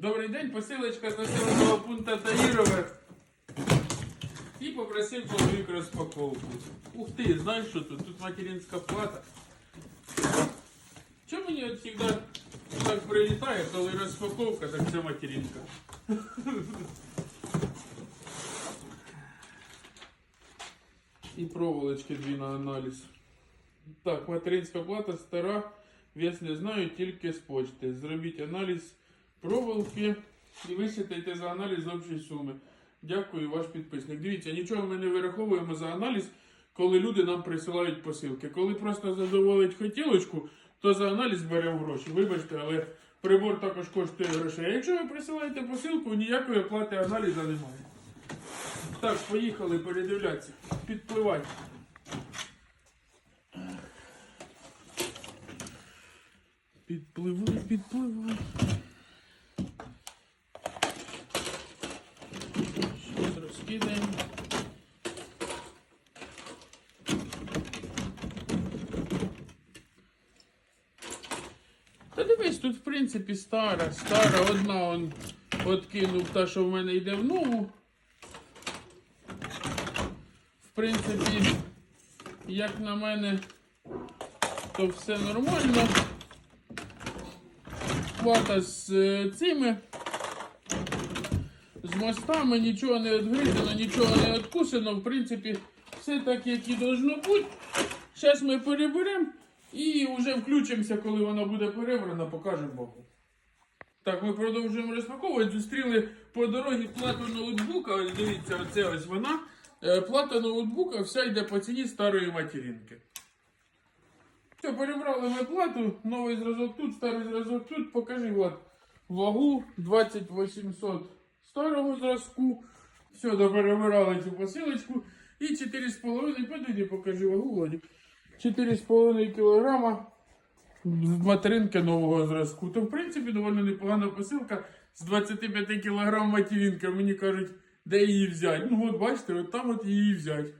Добрий день, посилочка з населеного пункту Таїрове. І попросив чоловік розпаковку. Ух ти, знаєш що тут? Тут материнська плата. Чому мені от завжди так прилітає, коли розпаковка, так це материнка. І проволочки дві на аналіз. Так, материнська плата стара. Вес не знаю, тільки з почти. Зробіть аналіз Проволоки і висчитайте за аналіз общої суми. Дякую, ваш підписник. Дивіться, нічого ми не вираховуємо за аналіз, коли люди нам присилають посилки. Коли просто задоволить хотілочку, то за аналіз беремо гроші. Вибачте, але прибор також коштує грошей. А якщо ви присилаєте посилку, ніякої оплати аналіза немає. Так, поїхали передивлятися. Підпливай. Підпливай, підпливай. Та дивись, тут в принципі стара, стара, одна он откинув та, що в мене йде в нову. В принципі, як на мене, то все нормально. Плата з е, цими. З мостами нічого не відгризено, нічого не відкусено. В принципі, все так, як і должно бути. Зараз ми переберемо і вже включимося, коли вона буде перебрана, покажемо Богу. Так, ми продовжуємо розпаковувати. Зустріли по дорозі плату ноутбука. Ось дивіться, оце ось вона. Е, Плата ноутбука вся йде по ціні старої материнки. Все, перебрали ми плату, новий зразок тут, старий зразок тут. Покажи Влад, вагу 2800 старого зразку. Все, доперебирали цю посилочку. І 4,5, подойди, покажи вагу, Владик. 4,5 кілограма з материнки нового зразку. То, в принципі, доволі непогана посилка з 25 кілограм материнка. Мені кажуть, де її взяти. Ну, от бачите, от там от її взяти.